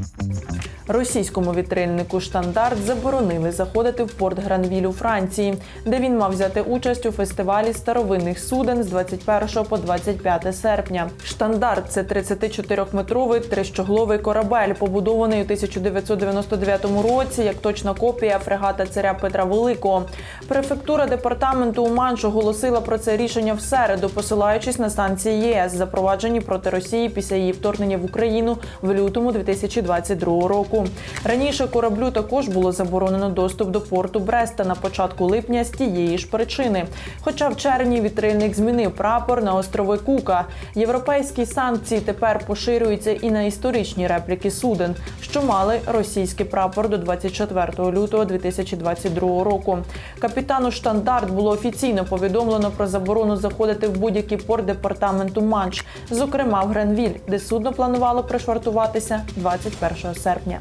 Thank you. Російському вітрильнику штандарт заборонили заходити в порт Гранвіль у Франції, де він мав взяти участь у фестивалі старовинних суден з 21 по 25 серпня. Штандарт це 34-метровий трищогловий корабель, побудований у 1999 році як точна копія фрегата царя Петра Великого. Префектура департаменту Уманш оголосила про це рішення в середу, посилаючись на санкції ЄС, запроваджені проти Росії після її вторгнення в Україну в лютому 2022 року. Раніше кораблю також було заборонено доступ до порту Бреста на початку липня з тієї ж причини. Хоча в червні вітрильник змінив прапор на острови Кука. Європейські санкції тепер поширюються і на історичні репліки суден, що мали російський прапор до 24 лютого 2022 року. Капітану штандарт було офіційно повідомлено про заборону заходити в будь-який порт департаменту Манш, зокрема в Гренвіль, де судно планувало пришвартуватися 21 серпня.